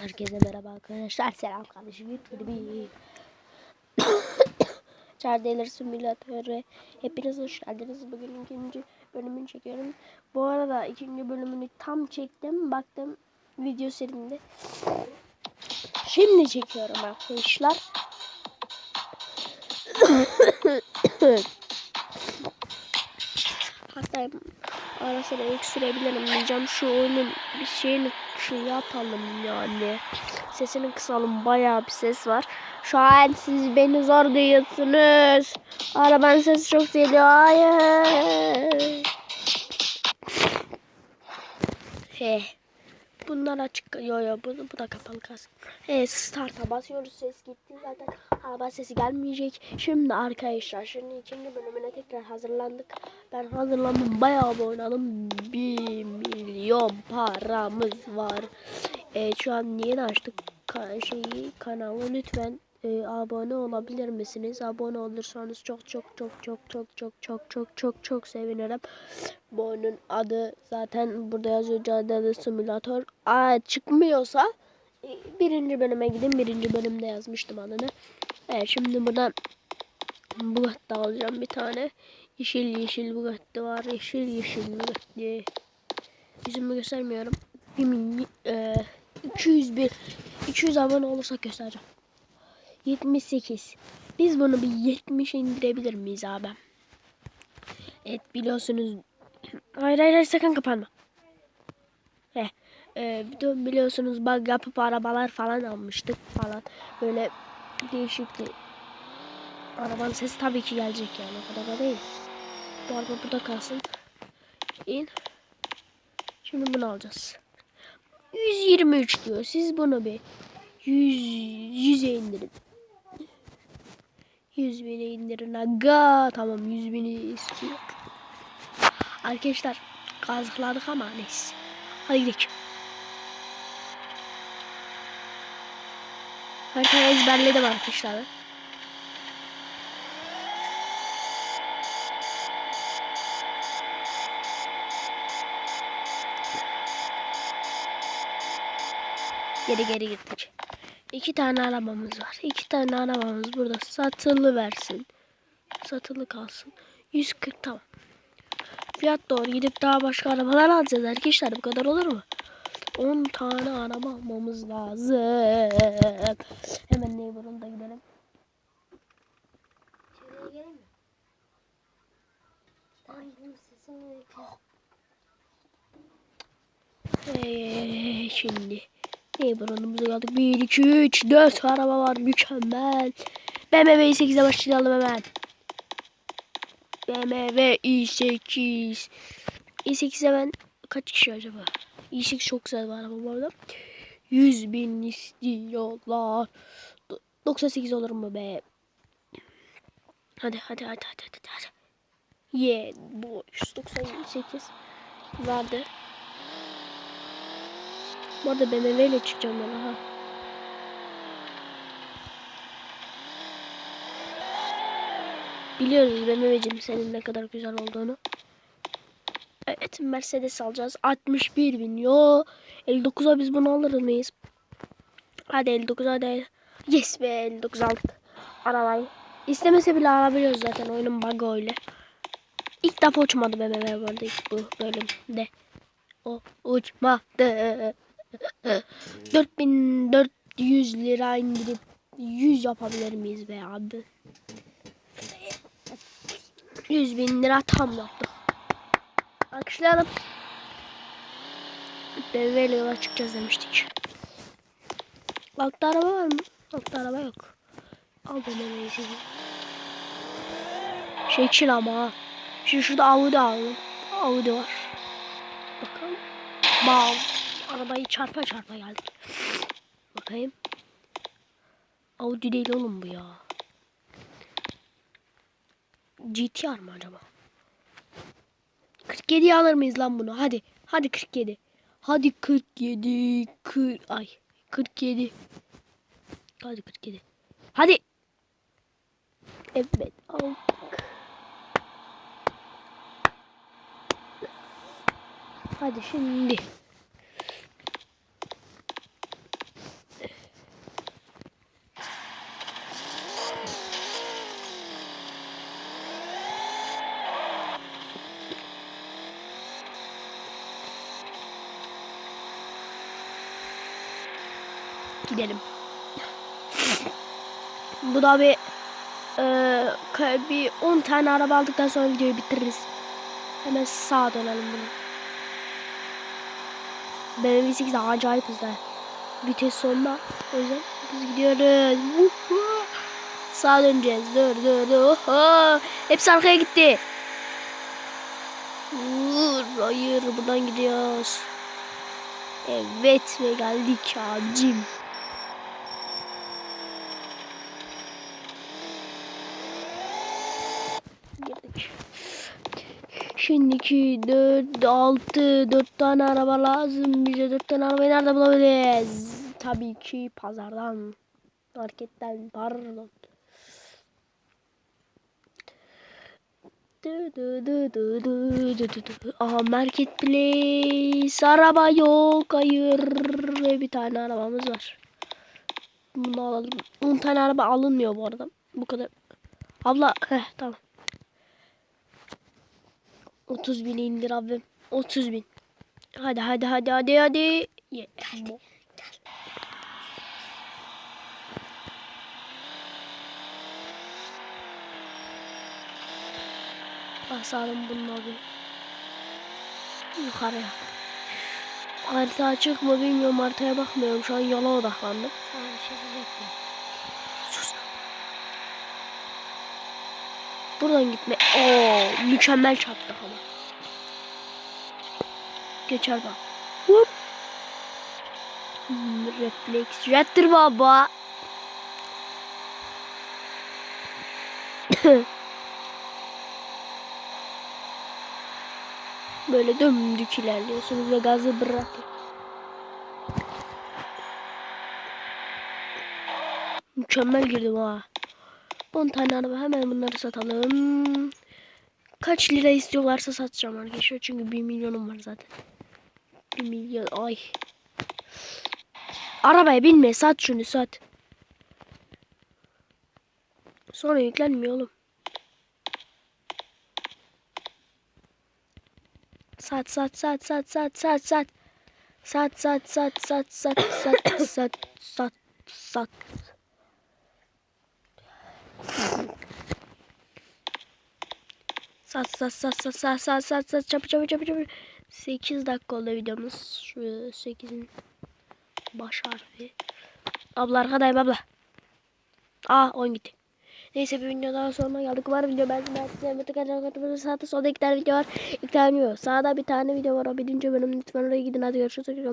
Herkese merhaba arkadaşlar. Selam kardeşim. Bir Çardeler Simülatörü. Hepiniz hoş geldiniz. Bugün ikinci bölümünü çekiyorum. Bu arada ikinci bölümünü tam çektim. Baktım video serimde. Şimdi çekiyorum arkadaşlar. Hastayım. Ara sıra öksürebilirim diyeceğim. Şu oyunun bir şeyini şey yapalım yani. Sesini kısalım. Bayağı bir ses var. Şu an siz beni zor duyuyorsunuz. Arabanın sesi çok geliyor. Hayır. He. Bunlar açık. Yo yo bu, bu da kapalı kalsın. He start'a basıyoruz. Ses gitti zaten. Araba sesi gelmeyecek. Şimdi arkadaşlar şimdi ikinci bölümüne tekrar hazırlandık. Ben hazırlandım. Bayağı bir oynadım. 1 milyon paramız var. E, şu an yeni açtık şeyi kanalı. Lütfen e, abone olabilir misiniz? Abone olursanız çok çok çok çok çok çok çok çok çok çok sevinirim. Bu oyunun adı zaten burada yazıyor Caddede Simülatör. Aa, çıkmıyorsa e, birinci bölüme gidin. Birinci bölümde yazmıştım adını. Evet şimdi buradan Bugatti alacağım bir tane. Yeşil yeşil Bugatti var. Yeşil yeşil Bugatti. Yüzümü göstermiyorum. Bir mini, e, 201 200 abone olursak göstereceğim. 78. Biz bunu bir 70 indirebilir miyiz abi? Evet biliyorsunuz. Hayır hayır, hayır sakın kapanma. Heh, e, de biliyorsunuz bug yapıp arabalar falan almıştık falan. Böyle değişik bir arabanın sesi tabii ki gelecek yani o kadar da değil. Bu araba burada kalsın. İn. Şimdi bunu alacağız. 123 diyor. Siz bunu bir 100 100'e indirin. 100 bine indirin aga. Tamam 100 bini istiyor. Arkadaşlar kazıkladık ama neyse. Hadi gidelim. Haritayı ezberledim arkadaşlar. Geri geri gittik. İki tane arabamız var. İki tane arabamız burada satılı versin. Satılı kalsın. 140 tamam. Fiyat doğru gidip daha başka arabalar alacağız arkadaşlar. Bu kadar olur mu? 10 tane araba almamız lazım. Hemen neighbor'ın da gidelim. Şuraya gelin mi? Ay bunun sesini Ee, şimdi neighbor'ımıza geldik. 1, 2, 3, 4 araba var. Mükemmel. BMW i8'e başlayalım hemen. BMW i8. i8'e ben kaç kişi acaba? i8 çok güzel bir araba bu arada. 100 bin istiyorlar. Do- 98 olur mu be? Hadi hadi hadi hadi hadi. hadi. Yeah, bu 198 vardı. Bu arada BMW ile çıkacağım ben ha. Biliyoruz BMW'cim senin ne kadar güzel olduğunu. Evet Mercedes alacağız. 61 bin. Yo 59'a biz bunu alır mıyız? Hadi 59 hadi. Yes be 59 aldık. Arabayı. İstemese bile alabiliyoruz zaten oyunun bug'ı öyle. İlk defa uçmadı BMW bu arada bu bölümde. O uçmadı. 4400 lira indirip 100 yapabilir miyiz be abi? 100 bin lira tam yaptım. Alkışlayalım. İle yola çıkacağız demiştik. Altta araba var mı? Altta araba yok. Al BMW'yi sizi. Chill ama ha. Şimdi şurada Audi aldım. Audi var. Bakalım. Bam. Arabayı çarpa çarpa geldik. Bakayım. Audi değil oğlum bu ya. GTR mı acaba? 47 alır mıyız lan bunu? Hadi. Hadi 47. Hadi 47. Kır, ay 47. Hadi 47. Hadi. Evet aldık. Hadi şimdi. Gidelim. Bu da bir e, bir 10 tane araba aldıktan sonra videoyu bitiririz. Hemen sağa dönelim bunu. BMW 8 de acayip hızlı. Vites sonuna. O yüzden biz gidiyoruz. Sağa döneceğiz. Dur dur dur. Oho. Hepsi arkaya gitti. Vur. Hayır buradan gidiyoruz. Evet ve geldik abicim. 1002, 4, 6, 4 tane araba lazım. Bize 4 tane arabayı nerede bulabiliriz? Tabii ki pazardan, marketten, pardon. Aha market place. Araba yok. Hayır. Ve bir tane arabamız var. Bunu alalım. 10 tane araba alınmıyor bu arada. Bu kadar. Abla. Heh tamam. 30 bin indir abim. 30 bin. Hadi hadi hadi hadi hadi. Ye. Bu. Basalım bunun abi. Yukarıya. Harita açık mı bilmiyorum haritaya bakmıyorum. Şu an yola odaklandım. Sana bir şey diyecektim. Buradan gitme. Oo, mükemmel çarptık ama. Geçer bak. Hop. Hmm, refleks. Jettir baba. Böyle döndük ilerliyorsunuz ve gazı bırakın. Mükemmel girdim ha. 10 tane araba hemen bunları satalım. Kaç lira istiyorlarsa satacağım arkadaşlar. Çünkü 1 milyonum var zaten. 1 milyon ay. Arabaya binme sat şunu sat. Sonra yüklenmiyor oğlum. Sat sat sat sat sat sat sat. Sat sat sat sat sat sat sat sat sat. Sat sat sat sat sat sat sat sat çabuk çabuk çabuk çabuk. 8 dakika oldu videomuz. Şu 8'in baş harfi. Abla arkadayım abla. Aa oyun gitti. Neyse bir videodan sonra geldik. Var video ben size mutlaka katılırsanız sağda solda iki tane video var. İki tane yok. Sağda bir tane video var. O birinci bölüm lütfen oraya gidin. Hadi görüşürüz.